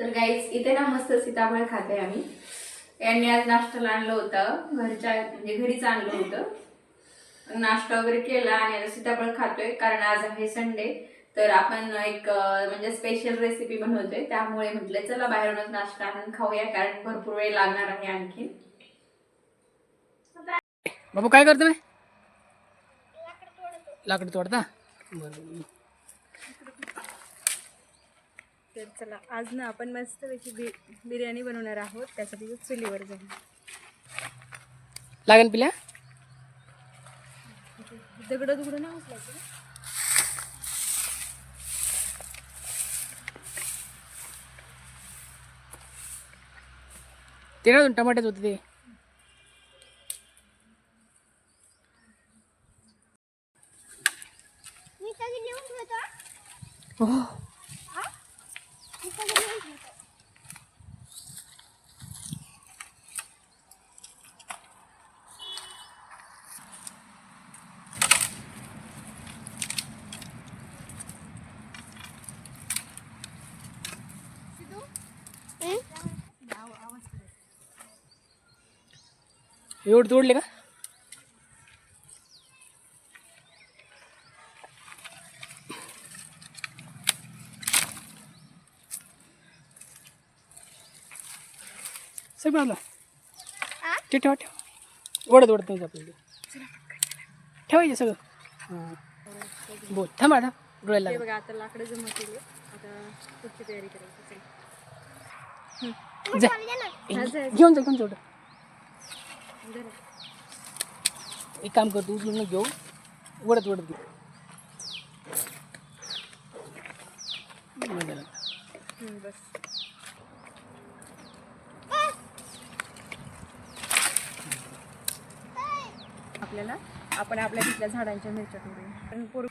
तर गाईज इथे ना मस्त सीताफळ खाते आम्ही. यांनी आज नाश्त्याला आणलं होतं. घरच्या म्हणजे घरीच आणलं होतं. नाश्ता वगैरे केला आणि आता सीताफळ खातोय कारण आज आहे संडे तर आपण एक म्हणजे स्पेशल रेसिपी बनवतोय. त्यामुळे म्हटलं चला बाहेरूनच नाश्ता आणून खाऊया कारण भरपूर वेळ लागणार आहे आणखी बाबू काय करतो मी लाकड तोडता बरं. तर चला आज ना आपण मस्तपैकी बि बिर्याणी बनवणार आहोत. त्यासाठी चुलीवर जाऊ लागेल पिल्या? दगड दुगड ना? ते ना टमाट्याच होते ते. हो एवढं तोडले का? सगळं ते ठेवा ठेवा. ओढत ओढत नाही आपल्याला. ठेवायचे सगळं. हां. बोल थांबा डोळ्याला हे. बघा आता लाकडं जमा केले. आता पुढची तयारी करायची. चला. जा. घेऊन जा घेऊन. जरा. एक काम करतो उचलून घेऊ. वडत वडत घेऊ. आपल्याला आपण आपल्या तिथल्या झाडांच्या मिरच्या तोडूया पण पूर्व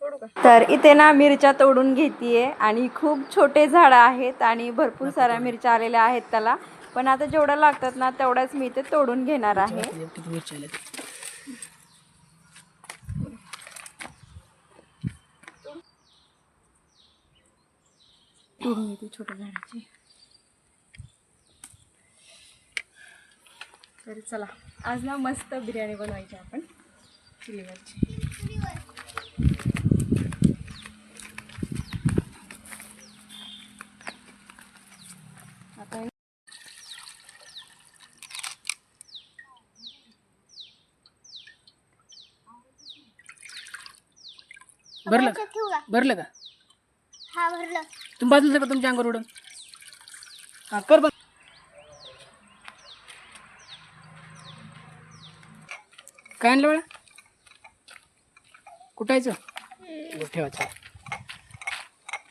तोडू का तर इथे ना मिरच्या तोडून घेतीये आणि खूप छोटे झाडं आहेत आणि भरपूर साऱ्या मिरच्या आलेल्या आहेत त्याला. पण आता जेवढ्या लागतात ना तेवढ्याच मी इथे तोडून घेणार आहे. ते. तोडून छोट्या झाडाची. तर चला आज ना मस्त बिर्याणी बनवायची आपण. चुलीवरची. भरलं का? भरलं का? हा भरलं. तुम्ही बाजूला तुमच्या अंगावर उडून. हां कर बघ. काय आणलं बाळा? कुठायचं? बरं, ठेवायचं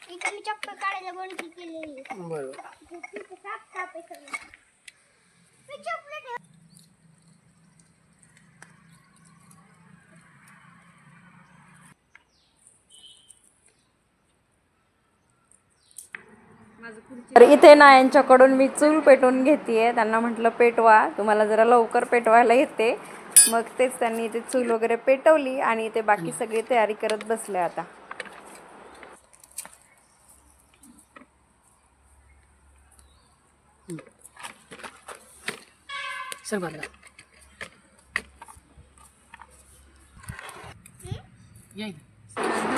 इथं मी चप्पल काढायला बंद केलेली. बरं तिथं साप साप आहे सगळं. मी चप्पल ठेव. तर इथे ना यांच्याकडून मी चूल पेटवून घेतेय. त्यांना म्हटलं पेटवा. तुम्हाला जरा लवकर पेटवायला येते. मग तेच त्यांनी इथे चूल वगैरे पेटवली आणि इथे बाकी सगळी तयारी करत बसले आता.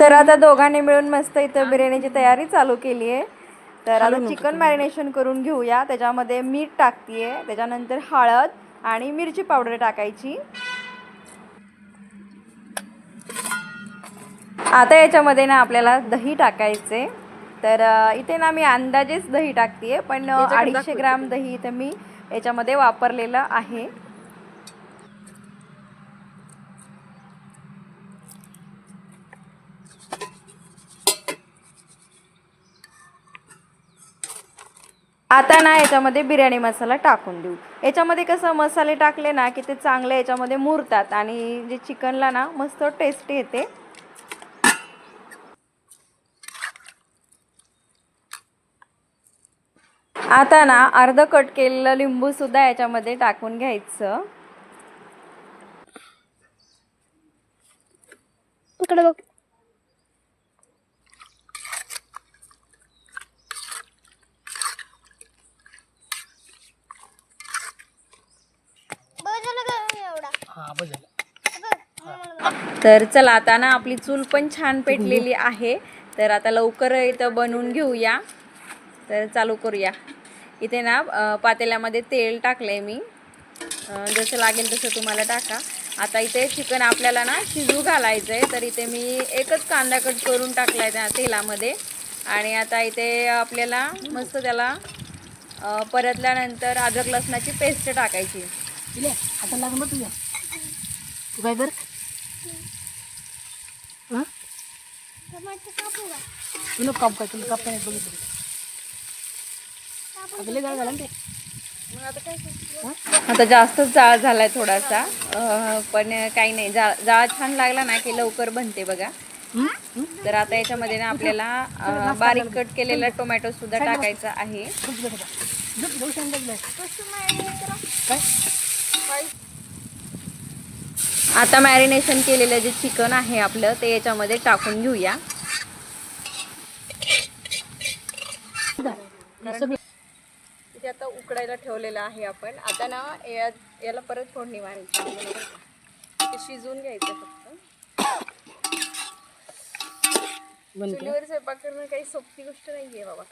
तर आता दोघांनी मिळून मस्त इथं बिर्याणीची तयारी चालू केली आहे तर आता चिकन मॅरिनेशन करून घेऊया. त्याच्यामध्ये मीठ टाकतीये. त्याच्यानंतर हळद आणि मिरची पावडर टाकायची. आता याच्यामध्ये ना आपल्याला दही टाकायचे तर इथे ना मी अंदाजेच दही टाकतीये पण अडीचशे ग्राम दही इथे मी याच्यामध्ये वापरलेलं आहे. आता ना याच्यामध्ये बिर्याणी मसाला टाकून देऊ. याच्यामध्ये कसं मसाले टाकले ना की ते चांगले याच्यामध्ये मुरतात आणि जे चिकनला ना मस्त टेस्ट येते. आता ना अर्ध कट केलेलं लिंबूसुद्धा याच्यामध्ये टाकून घ्यायचं. इकडे बघ. तर चला आता ना आपली चूल पण छान पेटलेली आहे. तर आता लवकर इथं बनवून घेऊया. तर चालू करूया. इथे ना पातेल्यामध्ये तेल टाकलंय मी. जसं लागेल तसं तुम्हाला टाका. आता इथे चिकन आपल्याला ना शिजू घालायचं आहे तर इथे मी एकच कांदा कट करून टाकलाय त्या तेलामध्ये. आणि आता इथे आपल्याला मस्त त्याला परतल्यानंतर अद्रक लसणाची पेस्ट टाकायची इले हाताला लागून बघ तुझ्या तू काय कर हां टमाटर कापू का तू नको काप काय? तुला कापता नाही बघितलं. आपले जाळ झाला ना ते. आता जास्तच जाळ झालाय थोडासा. पण काही नाही. जाळ जाळ छान लागला ना की लवकर बनते बघा? तर आता याच्यामध्ये ना आपल्याला बारीक कट केलेला टोमॅटो सुद्धा टाकायचा आहे. आता. मॅरिनेशन केलेलं जे चिकन आहे आपलं ते याच्यामध्ये टाकून घेऊया हे सगळं इथे आता उकडायला ठेवलेलं आहे आपण आता ना या- याला परत फोडणी मारायची ते शिजवून घ्यायचं फक्त. चुलीवर स्वयंपाक करणं काही सोपी गोष्ट नाही आहे बाबा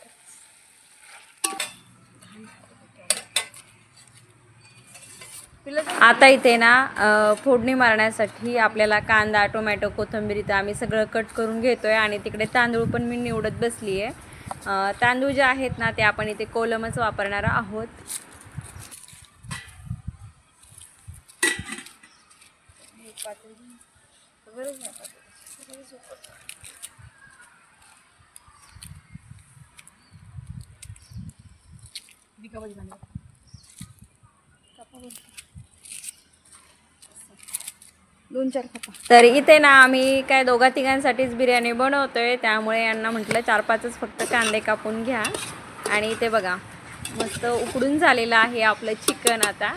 आता इथे ना फोडणी मारण्यासाठी आपल्याला कांदा टोमॅटो कोथंबीर इथं आम्ही सगळं कट करून घेतोय आणि तिकडे तांदूळ पण मी निवडत बसली आहे तांदूळ जे आहेत ना ते आपण इथे कोलमच वापरणार आहोत. दोन चार खपा. तर इथे ना आम्ही काय दोघा तिघांसाठीच बिर्याणी बनवतोय. त्यामुळे यांना म्हटलं चार पाचच फक्त कांदे कापून घ्या. आणि इथे बघा मस्त उकडून झालेलं आहे आपलं चिकन आता.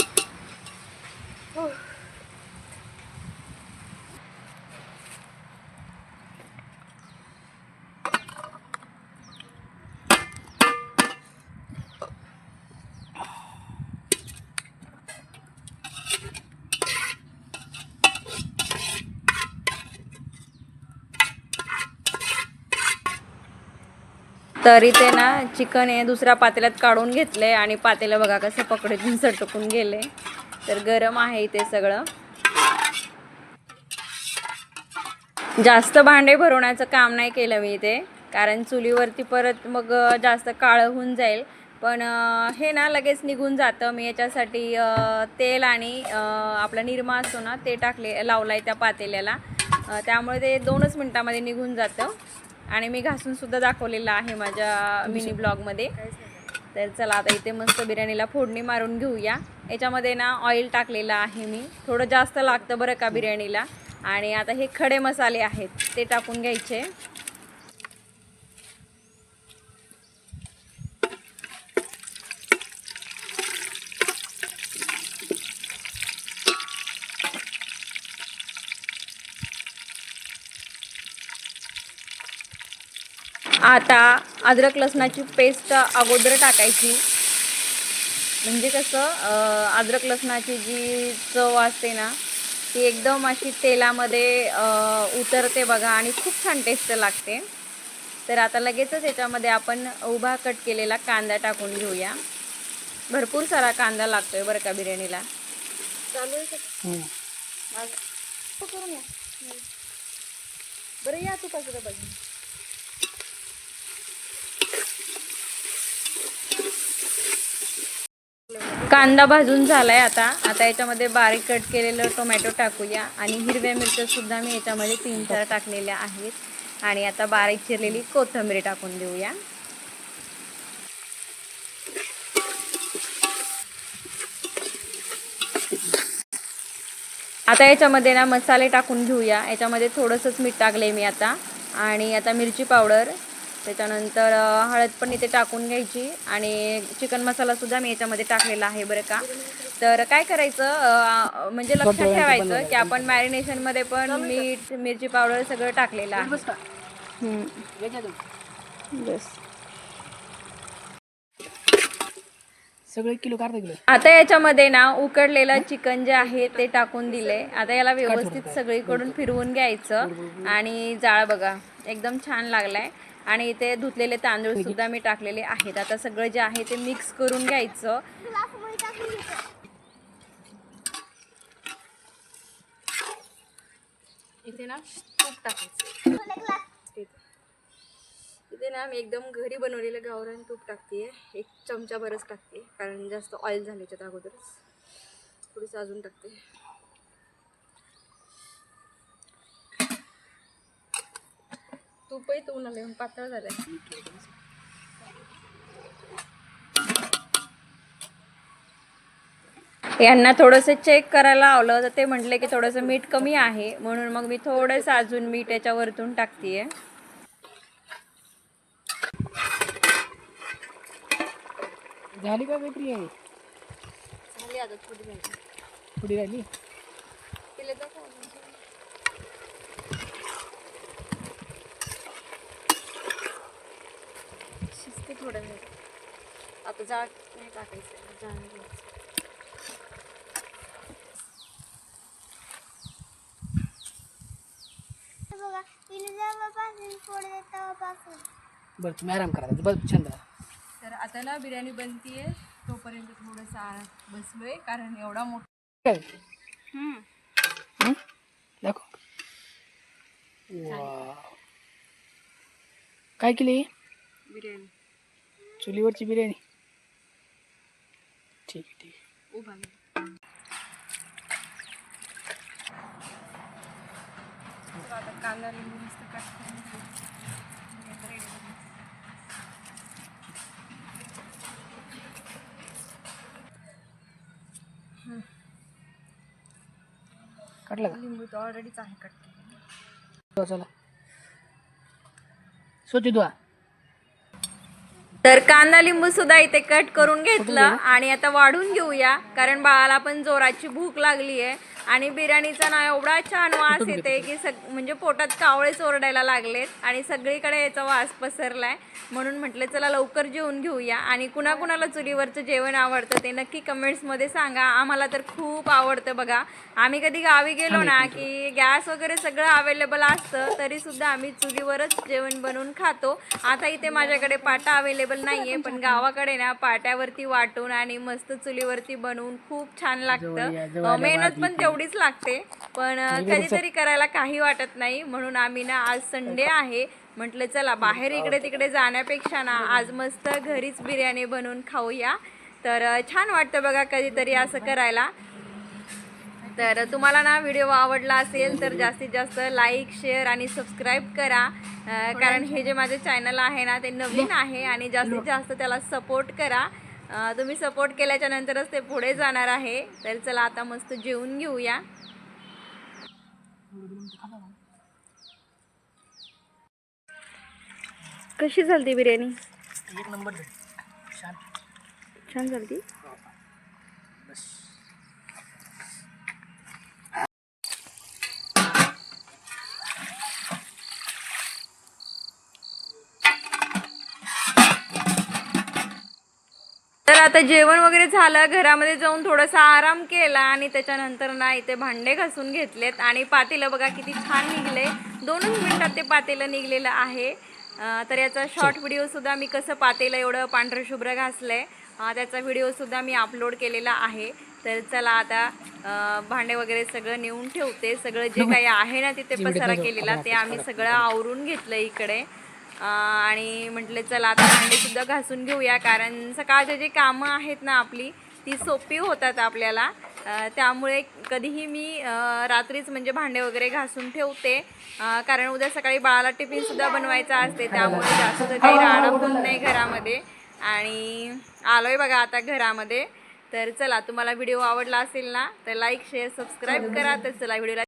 तर इथे ना चिकन हे दुसऱ्या पातेल्यात काढून घेतले आणि पातेलं बघा कसं पकडून सटकून गेले तर गरम आहे इथे सगळं. जास्त भांडे भरवण्याचं काम नाही केलं मी इथे कारण चुलीवरती परत मग जास्त काळं होऊन जाईल. पण हे ना लगेच निघून जातं. मी याच्यासाठी तेल आणि आपला निरमा असतो ना ते टाकले लावलाय त्या पातेल्याला. त्यामुळे ते दोनच मिनटामध्ये निघून जातं. आणि मी घासून सुद्धा दाखवलेलं आहे माझ्या मिनी ब्लॉगमध्ये. तर चला आता इथे मस्त बिर्याणीला फोडणी मारून घेऊया. याच्यामध्ये ना ऑइल टाकलेलं आहे मी. थोडं जास्त लागतं बरं का बिर्याणीला. आणि आता हे खडे मसाले आहेत ते टाकून घ्यायचे. आता अद्रक लसणाची पेस्ट अगोदर टाकायची. म्हणजे कसं अद्रक लसणाची जी चव असते ना ती एकदम अशी तेलामध्ये उतरते बघा आणि खूप छान टेस्ट लागते. तर आता लगेचच याच्यामध्ये आपण उभा कट केलेला कांदा टाकून घेऊया. भरपूर सारा कांदा लागतोय बरं का बिर्याणीला. चालू हं. बरं या तू पाहिजे पाहिजे कांदा भाजून झालाय आता. आता याच्यामध्ये बारीक कट केलेलं टोमॅटो टाकूया. आणि हिरव्या मिरच्या सुद्धा मी याच्यामध्ये तीन चार टाकलेल्या आहेत. आणि आता बारीक चिरलेली कोथिंबीर टाकून देऊया. आता याच्यामध्ये ना मसाले टाकून घेऊया. याच्यामध्ये थोडंसंच मीठ टाकले मी आता. आणि आता मिरची पावडर त्याच्यानंतर हळद पण इथे टाकून घ्यायची आणि चिकन मसालासुद्धा मी याच्यामध्ये टाकलेला आहे बरं का. तर काय करायचं म्हणजे लक्षात ठेवायचं की आपण मॅरिनेशनमध्ये पण मीठ मिरची पावडर सगळं टाकलेलं आहे. बस का हम्म. याच्यातून. बस. सगळं किलो आता याच्यामध्ये ना उकडलेलं चिकन जे आहे ते टाकून दिले. आता याला व्यवस्थित सगळीकडून फिरवून घ्यायचं आणि जाळ बघा एकदम छान लागलाय. आणि इथे धुतलेले तांदूळ सुद्धा मी टाकलेले आहेत. आता सगळं जे आहे ते मिक्स करून घ्यायचं. इथे ना तूप टाकायचं. इथे ना मी एकदम घरी बनवलेलं गावरान तूप टाकते एक चमचा बरंच टाकते कारण जास्त ऑइल झाले त्याच्यात अगोदरच. थोडीसं अजून टाकते. तूपही तो उन्हाला येऊन पातळ झालंय. यांना थोडंसं चेक करायला लावलं तर ते म्हटले की थोडंसं मीठ कमी आहे. म्हणून मग मी थोडंसं अजून मीठ याच्या वरतून टाकतीये. झाली का काहीतरी आहे झाली आता झाली. थोडी राहिली? तिला शिजते थोडं वेळ आता जाळ नाही टाकायचं नाही घ्यायचं. हे बरं तुम्ही आराम करा. बस छंद. तर आता ना बिर्याणी बनतीये तोपर्यंत थोडंसं आ- बसलोय कारण एवढा मोठा हं? दाखव. काय केली? बिर्याणी. चुलीवरची बिर्याणी. ठीक आहे ठीक आहे. उभा आता कांदा लिंबू मस्त कट करून. काढला का? लिंबू तर ऑलरेडीच आहे कट केलेलं. हो, चला. स्वच्छ धुवा. तर कांदा लिंबू सुद्धा इथे कट करून घेतलं आणि आता वाढून घेऊया कारण बाळाला पण जोराची भूक लागली आहे आणि बिर्याणीचा ना एवढा छान वास येते की सग म्हणजे पोटात कावळेच ओरडायला लागलेत आणि सगळीकडे याचा वास पसरलाय. म्हणून म्हटलं चला लवकर जेवून घेऊया. आणि कुणाकुणाला चुलीवरचं जेवण आवडतं ते नक्की कमेंट्समध्ये सांगा. आम्हाला तर खूप आवडतं बघा. आम्ही कधी गावी गेलो ना की गॅस वगैरे सगळं अवेलेबल असतं तरी सुद्धा आम्ही चुलीवरच जेवण बनवून खातो. आता इथे माझ्याकडे पाटा अवेलेबल नाहीये पण गावाकडे ना पाट्यावरती वाटून आणि मस्त चुलीवरती बनवून खूप छान लागतं. मेहनत पण तेवढीच लागते पण अं, कधीतरी करायला काही वाटत नाही. म्हणून आम्ही ना आज संडे आहे. म्हटलं चला बाहेर इकडे तिकडे जाण्यापेक्षा ना आज मस्त घरीच बिर्याणी बनवून खाऊया. तर छान वाटतं बघा कधीतरी असं करायला. तर तुम्हाला ना व्हिडिओ आवडला असेल तर जास्तीत जास्त लाईक शेअर आणि सबस्क्राईब करा. कारण हे जे माझे चॅनल आहे ना ते नवीन आहे आणि जास्तीत जास्त त्याला सपोर्ट करा. तुम्ही सपोर्ट केल्याच्या नंतरच ते पुढे जाणार आहे. तर चला आता मस्त जेवून घेऊया. कशी झाली बिर्याणी? एक नंबर छान. छान झाली आता जेवण वगैरे झालं घरामध्ये जाऊन थोडासा आराम केला आणि त्याच्यानंतर ना इथे भांडे घासून घेतलेत. आणि पातेलं बघा किती छान निघले. दोनच मिनिटात ते पातेलं निघलेलं आहे. तर याचा शॉर्ट व्हिडिओ सुद्धा मी कसं पातेलं एवढं पांढरं शुभ्र घासलंय. त्याचा व्हिडिओ सुद्धा मी अपलोड केलेला आहे. तर चला आता भांडे वगैरे सगळं नेऊन ठेवते. सगळं जे काही आहे ना तिथे पसारा केलेला ते आम्ही सगळं आवरून घेतलं इकडे. आणि म्हटलं चला आता भांडे सुद्धा घासून घेऊया कारण सकाळचे जे कामं आहेत ना आपली ती सोपी होतात आपल्याला. त्यामुळे कधीही मी रात्रीच म्हणजे भांडे वगैरे घासून ठेवते. कारण उद्या सकाळी बाळाला टिफिन सुद्धा बनवायचा असते त्यामुळे जास्त काही राहणं होत नाही घरामध्ये. आणि आलोय बघा आता घरामध्ये. तर चला तुम्हाला व्हिडिओ आवडला असेल ना तर लाईक शेअर सबस्क्राईब करा. तर चला व्हिडिओला